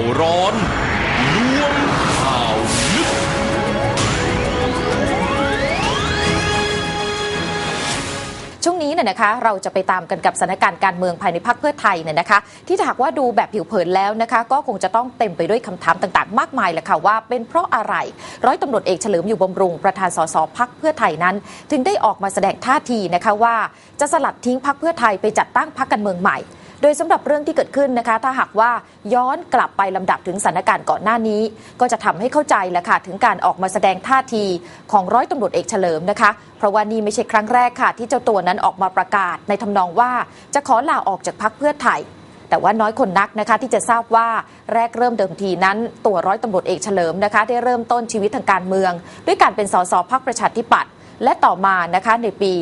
าวร้อนล้วงข่าวลึก ช่วงนี้เนี่ยนะคะ เราจะไปตามกันกับสถานการณ์การเมืองภายในพรรคเพื่อไทยเนี่ยนะคะ ที่หากว่าดูแบบผิวเผินแล้วนะคะ ก็คงจะต้องเต็มไปด้วยคำถามต่างๆ มากมายแหละค่ะว่าเป็นเพราะอะไร ร้อยตำรวจเอกเฉลิมอยู่บำรุงประธานสสพักเพื่อไทยนั้น ถึงได้ออกมาแสดงท่าทีนะคะว่าจะสลัดทิ้งพักเพื่อไทยไปจัดตั้งพักการเมืองใหม่ โดยสำหรับเรื่องที่เกิดขึ้นนะคะ ถ้าหากว่าย้อนกลับไปลำดับถึงสถานการณ์ก่อนหน้านี้ ก็จะทำให้เข้าใจแหละค่ะถึงการออกมาแสดงท่าทีของร้อยตำรวจเอกเฉลิมนะคะ เพราะว่านี่ไม่ใช่ครั้งแรกค่ะ ที่เจ้าตัวนั้นออกมาประกาศในทำนองว่าจะขอลาออกจากพักเพื่อไทยแต่ว่าน้อยคนนักนะคะที่จะทราบว่าแรกเริ่มเดิมทีนั้น ตัวร้อยตำรวจเอกเฉลิมนะคะ ได้เริ่มต้นชีวิตทางการเมือง ด้วยการเป็นสสพักประชาธิปัตย์ และต่อมานะคะในปี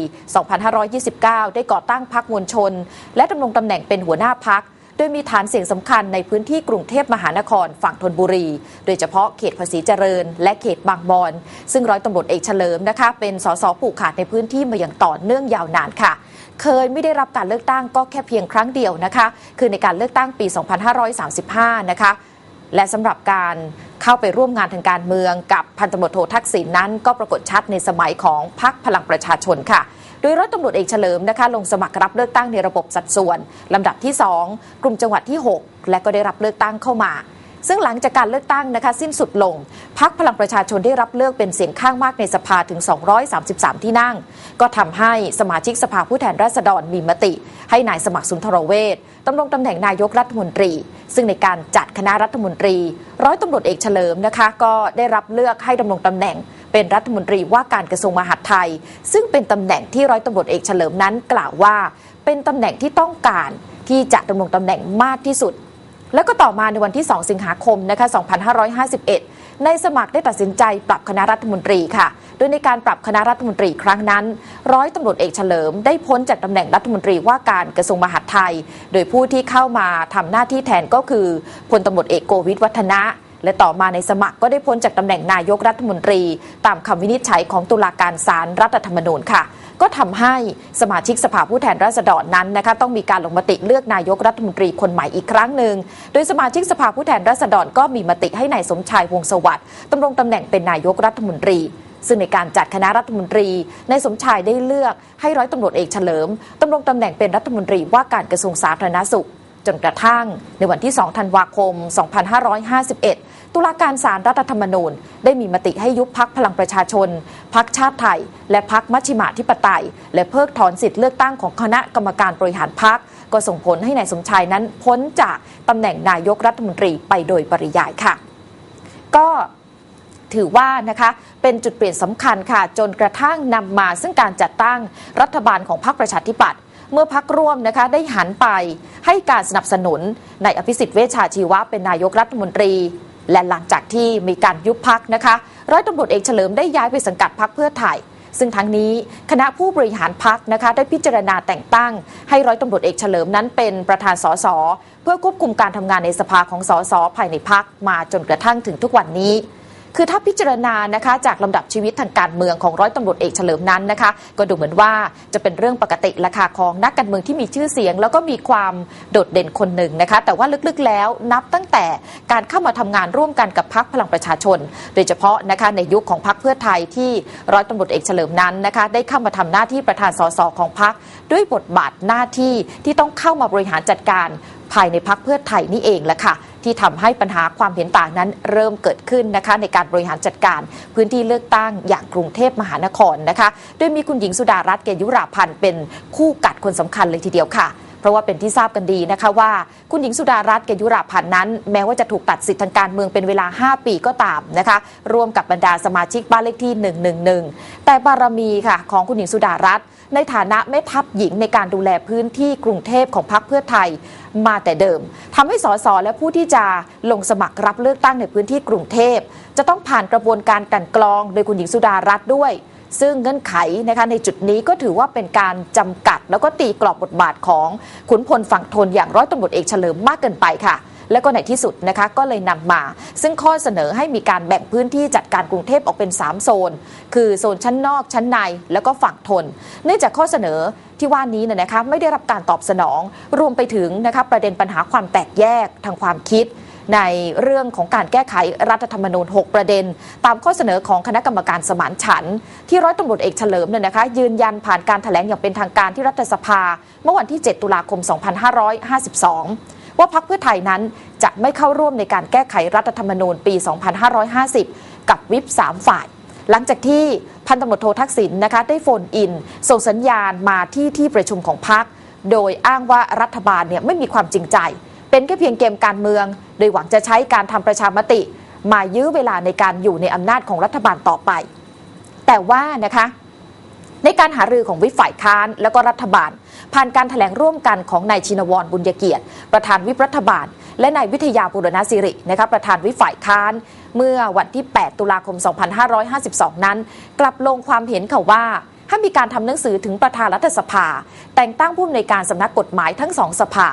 2529 ได้ก่อตั้งพักมวลชน และดำรงตำแหน่งเป็นหัวหน้าพักโดยมีฐานเสียงสำคัญในพื้นที่กรุงเทพมหานครฝั่งธนบุรี โดยเฉพาะเขตภาษีเจริญ และเขตบางบอน ซึ่งร้อยตำรวจเอกเฉลิมนะคะ เป็นสสผูกขาดในพื้นที่มาอย่างต่อเนื่องยาวนานค่ะ เคยไม่ได้รับการเลือกตั้งก็แค่เพียงครั้งเดียวนะคะ คือในการเลือกตั้งปี 2535 นะคะ และสำหรับการเข้าไปร่วมงานทางการเมืองกับพันตำรวจโททักษิณนนั้น ก็ปรากฏชัดในสมัยของพรรคพลังประชาชนค่ะ โดยร้อยตำรวจเอกเฉลิมนะคะ ลงสมัครรับเลือกตั้งในระบบสัดส่วนลำดับที่ 2 กลุ่มจังหวัดที่ 6 และก็ได้รับเลือกตั้งเข้ามา ซึ่งหลังจากการเลือกตั้งนะคะสิ้นสุดลง พักพลังประชาชนได้รับเลือกเป็นเสียงข้างมากในสภาถึง 233 ที่นั่ง ก็ทำให้สมาชิกสภาผู้แทนราษฎรมีมติ ให้นายสมัครสุนทรเวชดำรงตำแหน่งนายกรัฐมนตรี ซึ่งในการจัดคณะรัฐมนตรี ร้อยตำรวจเอกเฉลิมนะคะ ก็ได้รับเลือกให้ดำรงตำแหน่ง เป็นรัฐมนตรีว่าการกระทรวงมหาดไทย ซึ่งเป็นตำแหน่งที่ร้อยตำรวจเอกเฉลิมนั้นกล่าวว่า เป็นตำแหน่งที่ต้องการที่จะดำรงตำแหน่งมากที่สุด แล้วก็ต่อมาในวันที่ 2 สิงหาคมนะคะ 2551 ในสมัครได้ตัดสินใจปรับคณะรัฐมนตรีค่ะ โดยในการปรับคณะรัฐมนตรีครั้งนั้น ร้อยตำรวจเอกเฉลิม ได้พ้นจากตำแหน่งรัฐมนตรีว่าการกระทรวงมหาดไทย โดยผู้ที่เข้ามาทำหน้าที่แทนก็คือพลตำรวจเอกโกวิทวัฒนะและต่อมาในสมัครก็ได้พ้นจากตำแหน่งนายกรัฐมนตรี ตามคำวินิจฉัยของตุลาการศาลรรัฐธรรมนูญค่ะ ก็ทำให้สมาชิกสภาผู้แทนราษฎรนั้นนะคะต้องมีการลงมติเลือกนายกรัฐมนตรีคนใหม่อีกครั้งหนึ่ง โดยสมาชิกสภาผู้แทนราษฎรก็มีมติให้นายสมชายวงสวัสดิ์ดำรงตำแหน่งเป็นนายกรัฐมนตรีซึ่งในการจัดคณะรัฐมนตรีนายสมชายได้เลือกให้ร้อยตำรวจเอกเฉลิมดำรงตำแหน่งเป็นรัฐมนตรีว่าการกระทรวงสาธารณสุข จนกระทั่งในวันที่ 2 ธันวาคม 2551 ตุลาการศาลรรัฐธรรมนูญ ได้มีมติให้ยุบพักพลังประชาชน พักชาติไทย และพักมัชชิมาธิปไตย และเพิกถอนสิทธิเลือกตั้งของคณะกรรมการบริหารพักก็ส่งผลให้นายสมชายนั้นพ้นจากตำแหน่งนายกรัฐมนตรีไปโดยปริยายค่ะ ก็ถือว่านะคะเป็นจุดเปลี่ยนสำคัญค่ะ จนกระทั่งนำมาซึ่งการจัดตั้งรัฐบาลของพรรคประชาธิปัตย์เมื่อพักร่วมนะคะได้หันไปให้การสนับสนุนในายอภิสิทธิ์เวชชาชีวะเป็นนายกรัฐมนตรี และหลังจากที่มีการยุบพักนะคะ ร้อยตำรวจเอกเฉลิมได้ย้ายไปสังกัดพักเพื่อไทยซึ่งทั้งนี้คณะผู้บริหารพักนะคะได้พิจารณาแต่งตั้ง ให้ร้อยตำรวจเอกเฉลิมนั้นเป็นประธานสสเพื่อควบคุมการทำงานในสภาของสสภายในพักมาจนกระทั่งถึงทุกวันนี้ คือถ้าพิจารณานะคะจากลำดับชีวิตทางการเมืองของร้อยตำรวจเอกเฉลิมนั้นนะคะ ก็ดูเหมือนว่าจะเป็นเรื่องปกติราคาของนักการเมืองที่มีชื่อเสียง แล้วก็มีความโดดเด่นคนหนึ่งนะคะ แต่ว่าลึกๆแล้วนับตั้งแต่การเข้ามาทำงานร่วมกันกับพักพลังประชาชน โดยเฉพาะนะคะในยุคของพักเพื่อไทยที่ร้อยตำรวจเอกเฉลิมนั้นนะคะ ได้เข้ามาทำหน้าที่ประธานสสของพักด้วยบทบาทหน้าที่ที่ต้องเข้ามาบริหารจัดการภายในพักเพื่อไทยนี่เองแหละค่ะ ที่ทำให้ปัญหาความเห็นต่างนั้นเริ่มเกิดขึ้นนะคะในการบริหารจัดการพื้นที่เลือกตั้งอย่างกรุงเทพมหานครนะคะโดยมีคุณหญิงสุดารัตน์เกยุราพันธ์เป็นคู่กัดคนสำคัญเลยทีเดียวค่ะเพราะว่าเป็นที่ทราบกันดีนะคะว่า คุณหญิงสุดารัตน์เกยุราพันธ์นั้น แม้ว่าจะถูกตัดสิทธิ์ทางการเมืองเป็นเวลา 5 ปีก็ตามนะคะร่วมกับบรรดาสมาชิกบ้านเลขที่ 111 แต่บารมีค่ะของคุณหญิงสุดารัตน์ ในฐานะแม่ทัพหญิงในการดูแลพื้นที่กรุงเทพของพรรคเพื่อไทยมาแต่เดิมทำให้สสและผู้ที่จะลงสมัครรับเลือกตั้งในพื้นที่กรุงเทพ จะต้องผ่านกระบวนการกันกรองโดยคุณหญิงสุดารัตน์ด้วยซึ่งเงื่อนไขนะคะในจุดนี้ก็ถือว่าเป็นการจำกัด แล้วก็ตีกรอบบทบาทของขุนพลฝั่งทนอย่างร้อยตำรวจเอกเฉลิมมากเกินไปค่ะ และก็ในที่สุดนะคะก็เลยนำมา ซึ่งข้อเสนอให้มีการแบ่งพื้นที่จัดการกรุงเทพออกเป็น 3 โซน คือโซนชั้นนอกชั้นในแล้วก็ฝั่งทน เนื่องจากข้อเสนอที่ว่านี้เนี่ยนะคะไม่ได้รับการตอบสนอง รวมไปถึงนะคะประเด็นปัญหาความแตกแยกทางความคิด ในเรื่องของการแก้ไขรัฐธรรมนูญ 6 ประเด็น ตามข้อเสนอของคณะกรรมการสมานฉันท์ที่ร้อยตำรวจเอกเฉลิมเนี่ยนะคะ ยืนยันผ่านการถแถลงอย่างเป็นทางการที่รัฐสภา เมื่อวันที่ 7 ตุลาคม 2552 ว่าพรรคเพื่อไทยนั้นจะไม่เข้าร่วมในการแก้ไขรัฐธรรมนูญปี 2550 กับวิป3ฝ่าย หลังจากที่พันตำรวจโททักษิณนะคะได้โฟนอิน ส่งสัญญาณมาที่ที่ประชุมของพรรคโดยอ้างว่ารัฐบาลเนี่ยไม่มีความจริงใจ เป็นแค่เพียงเกมการเมือง โดยหวังจะใช้การทำประชามติ มายื้อเวลาในการอยู่ในอำนาจของรัฐบาลต่อไป แต่ว่านะคะ ในการหารือของวิฝ่ายค้านและก็รัฐบาล ผ่านการถแถลงร่วมกันของนายชินวรบุญยเกียรติ ประธานวิปรัฐบาล และนายวิทยาบุรณสิรินะคะประธานวิฝ่ายค้าน เมื่อวันที่ 8 ตุลาคม 2552 นั้น กลับลงความเห็นค่ะว่าให้มีการทำหนังสือถึงประธานรัฐสภา แต่งตั้งผู้อำนวยการสำนักกฎหมายทั้งสองสภา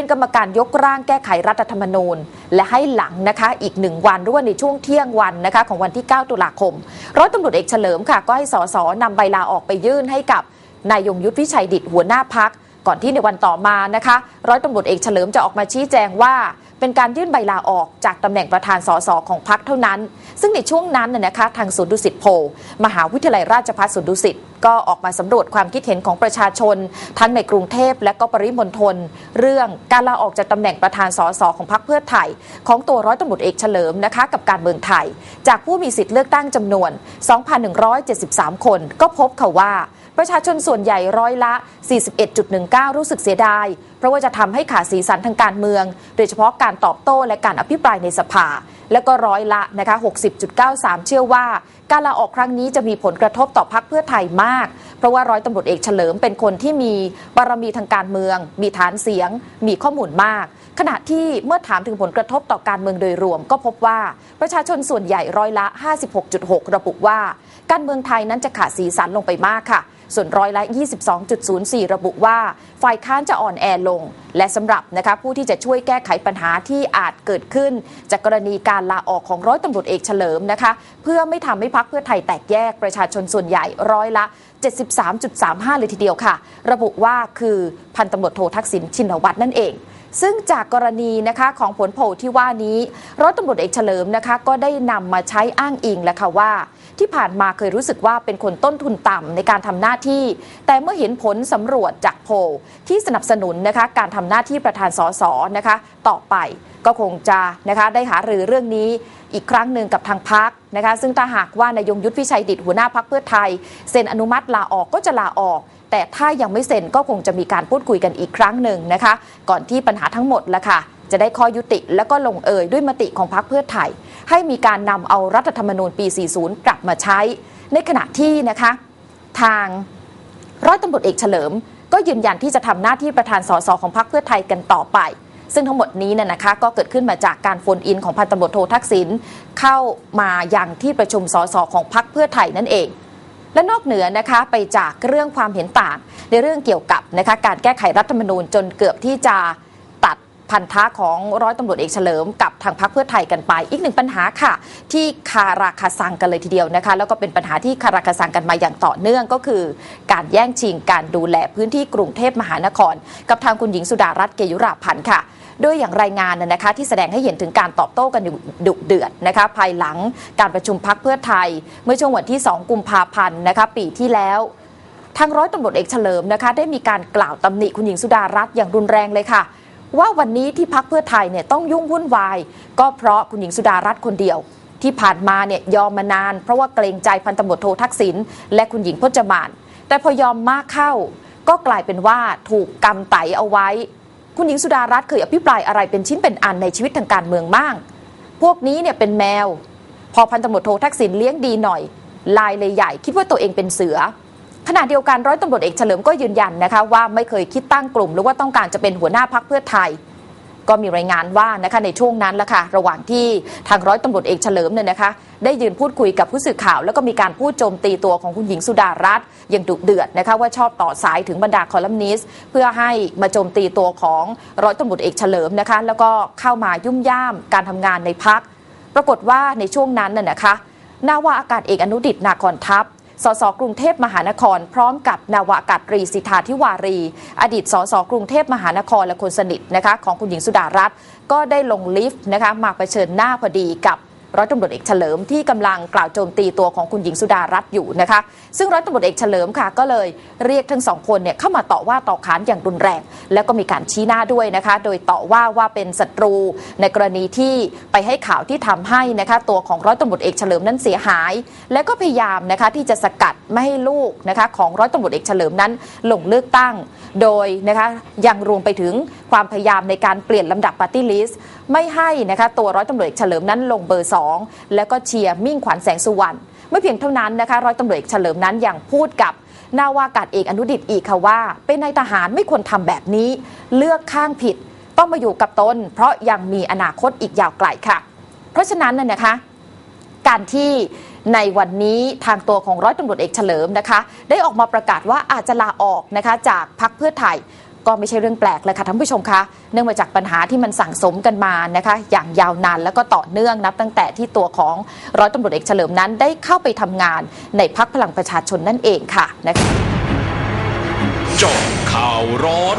เป็นกรรมการยกร่างแก้ไขรัฐธรรมนูญ และให้หลังนะคะอีกหนึ่งวันหรือว่าในช่วงเที่ยงวันนะคะของวันที่ 9 ตุลาคมร้อยตำรวจเอกเฉลิมค่ะ ก็ให้สสนำใบลาออกไปยื่นให้กับนายยงยุทธวิชัยดิตหัวหน้าพักก่อนที่ในวันต่อมานะคะ ร้อยตำรวจเอกเฉลิมจะออกมาชี้แจงว่า เป็นการยื่นใบลาออกจากตำแหน่งประธานสสของพักเท่านั้น ซึ่งในช่วงนั้นน่ะนะคะทางศูนย์ดุสิตโพลมหาวิทยาลัยราชภัฏศูนย์ดุสิตก็ออกมาสำรวจความคิดเห็นของประชาชน ทั้งในกรุงเทพและก็ปริมณฑลเรื่องการลาออกจากตำแหน่งประธานสสของพรรคเพื่อไทย ของตัวร้อยตำรวจเอกเฉลิมนะคะกับการเมืองไทย จากผู้มีสิทธิ์เลือกตั้งจำนวน 2,173 คน ก็พบค่ะว่า ประชาชนส่วนใหญ่ร้อยละ 41.19 รู้สึกเสียดาย เพราะว่าจะทำให้ขาดสีสันทางการเมือง โดยเฉพาะการตอบโต้และการอภิปรายในสภา และก็ร้อยละนะคะ 60.93 เชื่อว่า การลาออกครั้งนี้จะมีผลกระทบต่อพรรคเพื่อไทยมาก เพราะว่าร้อยตำรวจเอกเฉลิมเป็นคนที่มีบารมีทางการเมือง มีฐานเสียง มีข้อมูลมากขณะที่เมื่อถามถึงผลกระทบต่อการเมืองโดยรวม ก็พบว่าประชาชนส่วนใหญ่ร้อยละ 56.6 ระบุว่า การเมืองไทยนั้นจะขาดสีสันลงไปมากค่ะ ส่วนร้อยละ 22.04 ระบุว่า ฝ่ายค้านจะอ่อนแอลง และสำหรับนะคะผู้ที่จะช่วยแก้ไขปัญหาที่อาจเกิดขึ้น จากกรณีการลาออกของร้อยตำรวจเอกเฉลิมนะคะเพื่อไม่ทำให้พักเพื่อไทยแตกแยกประชาชนส่วนใหญ่ร้อยละ 73.35 เลยทีเดียวค่ะ ระบุว่าคือพันตำรวจโททักษิณชินวัตรนั่นเองซึ่งจากกรณีนะคะของผลโพลที่ว่านี้ร้อยตำรวจเอกเฉลิมนะคะก็ได้นำมาใช้อ้างอิงแล้วค่ะว่า ที่ผ่านมาเคยรู้สึกว่าเป็นคนต้นทุนต่ำในการทำหน้าที่ แต่เมื่อเห็นผลสำรวจจากโพลที่สนับสนุนนะคะการทำหน้าที่ประธานสสนะคะต่อไปก็คงจะนะคะได้หารือเรื่องนี้อีกครั้งหนึ่งกับทางพักนะคะซึ่งถ้าหากว่านายยงยุทธวิชัยดิตหัวหน้าพักเพื่อไทย เซ็นอนุมัติลาออกก็จะลาออก แต่ถ้ายังไม่เซ็นก็คงจะมีการพูดคุยกันอีกครั้งหนึ่งนะคะ ก่อนที่ปัญหาทั้งหมดละค่ะจะได้ข้อยุติแล้วก็ลงเอยด้วยมติของพรรคเพื่อไทย ให้มีการนำเอารัฐธรรมนูญปี 40 กลับมาใช้ ในขณะที่นะคะทางร้อยตำรวจเอกเฉลิม ก็ยืนยันที่จะทำหน้าที่ประธานสสของพรรคเพื่อไทยกันต่อไป ซึ่งทั้งหมดนี้เนี่ยนะคะก็เกิดขึ้นมาจากการโฟนอินของพันตำรวจโททักษิณเข้ามายังที่ประชุมสสของพรรคเพื่อไทยนั่นเองและนอกเหนือนะคะไปจากเรื่องความเห็นต่างในเรื่องเกี่ยวกับนะคะการแก้ไขรัฐธรรมนูญจนเกือบที่จะ พันธะของร้อยตำรวจเอกเฉลิมกับทางพรรคเพื่อไทยกันไป อีกหนึ่งปัญหาค่ะ ที่คาราคาซังกันเลยทีเดียวนะคะ แล้วก็เป็นปัญหาที่คาราคาซังกันมาอย่างต่อเนื่องก็คือ การแย่งชิงการดูแลพื้นที่กรุงเทพมหานคร กับทางคุณหญิงสุดารัตน์เกยุราพันธ์ค่ะโดยอย่างรายงานนะนะคะที่แสดงให้เห็นถึงการตอบโต้กันอยู่ดุเดือดนะคะภายหลังการประชุมพักเพื่อไทย เมื่อช่วงวันที่ 2 กุมภาพันธ์นะคะปีที่แล้วทางร้อยตำรวจเอกเฉลิมนะคะได้มีการกล่าวตำหนิคุณหญิงสุดารัตน์อย่างรุนแรงเลยค่ะ ว่าวันนี้ที่พักเพื่อไทยเนี่ยต้องยุ่งวุ่นวาย ก็เพราะคุณหญิงสุดารัตน์คนเดียว ที่ผ่านมาเนี่ยยอมมานาน เพราะว่าเกรงใจพันตำรวจโททักษิณและคุณหญิงพจมาน แต่พอยอมมากเข้า ก็กลายเป็นว่าถูกกำไตเอาไว้ คุณหญิงสุดารัตน์เคยอภิปรายอะไรเป็นชิ้นเป็นอันในชีวิตทางการเมืองบ้าง พวกนี้เนี่ยเป็นแมว พอพันตำรวจโททักษิณเลี้ยงดีหน่อย ลายเลยใหญ่คิดว่าตัวเองเป็นเสือ ขณะเดียวกันร้อยตำรวจเอกเฉลิมก็ยืนยันนะคะว่าไม่เคยคิดตั้งกลุ่ม หรือว่าต้องการจะเป็นหัวหน้าพักเพื่อไทยก็มีรายงานว่านะคะในช่วงนั้นละค่ะระหว่างที่ทางร้อยตำรวจเอกเฉลิมเนี่ยนะคะ ได้ยืนพูดคุยกับผู้สื่อข่าว แล้วก็มีการพูดโจมตีตัวของคุณหญิงสุดารัตน์อย่างดุเดือดนะคะว่าชอบต่อสายถึงบรรดาคอลัมนิสต์เพื่อให้มาโจมตีตัวของร้อยตำรวจเอกเฉลิมนะคะ แล้วก็เข้ามายุ่มย่ามการทำงานในพัก ปรากฏว่าในช่วงนั้นน่ะนะคะนาวาอากาศเอกอนุดิตนาคอนทัพ สสกรุงเทพมหานคร พร้อมกับนาวากาศตรีสิทธาธิวารี อดีตสสกรุงเทพมหานครและคนสนิทนะคะของคุณหญิงสุดารัตน์ก็ได้ลงลิฟต์นะคะมาเผชิญหน้าพอดีกับ ร้อยตำรวจเอกเฉลิมที่กำลังกล่าวโจมตีตัวของคุณหญิงสุดารัตน์อยู่นะคะ ซึ่งร้อยตำรวจเอกเฉลิมค่ะก็เลยเรียกทั้งสองคนเนี่ยเข้ามาต่อว่าต่อขานอย่างรุนแรง แล้วก็มีการชี้หน้าด้วยนะคะ โดยต่อว่าว่าเป็นศัตรูในกรณีที่ไปให้ข่าวที่ทำให้นะคะตัวของร้อยตำรวจเอกเฉลิมนั้นเสียหาย และก็พยายามนะคะที่จะสกัดไม่ให้ลูกนะคะของร้อยตำรวจเอกเฉลิมนั้นลงเลือกตั้ง โดยนะคะยังรวมไปถึงความพยายามในการเปลี่ยนลำดับปาร์ตี้ลิสต์ ไม่ให้นะคะตัวร้อยตำรวจเอกเฉลิมนั้นลงเบอร์ 2 แล้วก็เชียร์มิ่งขวัญแสงสุวรรณไม่เพียงเท่านั้นนะคะร้อยตำรวจเอกเฉลิมนั้นยังพูดกับนาวากาศเอกอนุดิตอีกค่ะว่า เป็นนายทหารไม่ควรทำแบบนี้ เลือกข้างผิด ต้องมาอยู่กับตน เพราะยังมีอนาคตอีกยาวไกลค่ะ เพราะฉะนั้นน่ะนะคะ การที่ในวันนี้ทางตัวของร้อยตำรวจเอกเฉลิมนะคะ ได้ออกมาประกาศว่าอาจจะลาออกนะคะจากพักเพื่อไทย ก็ไม่ใช่เรื่องแปลกเลยค่ะท่านผู้ชมคะเนื่องมาจากปัญหาที่มันสั่งสมกันมานะคะอย่างยาวนานแล้วก็ต่อเนื่องนับตั้งแต่ที่ตัวของร้อยตำรวจเอกเฉลิมนั้นได้เข้าไปทำงานในพักพลังประชาชนนั่นเองค่ะนะคะจบข่าวร้อน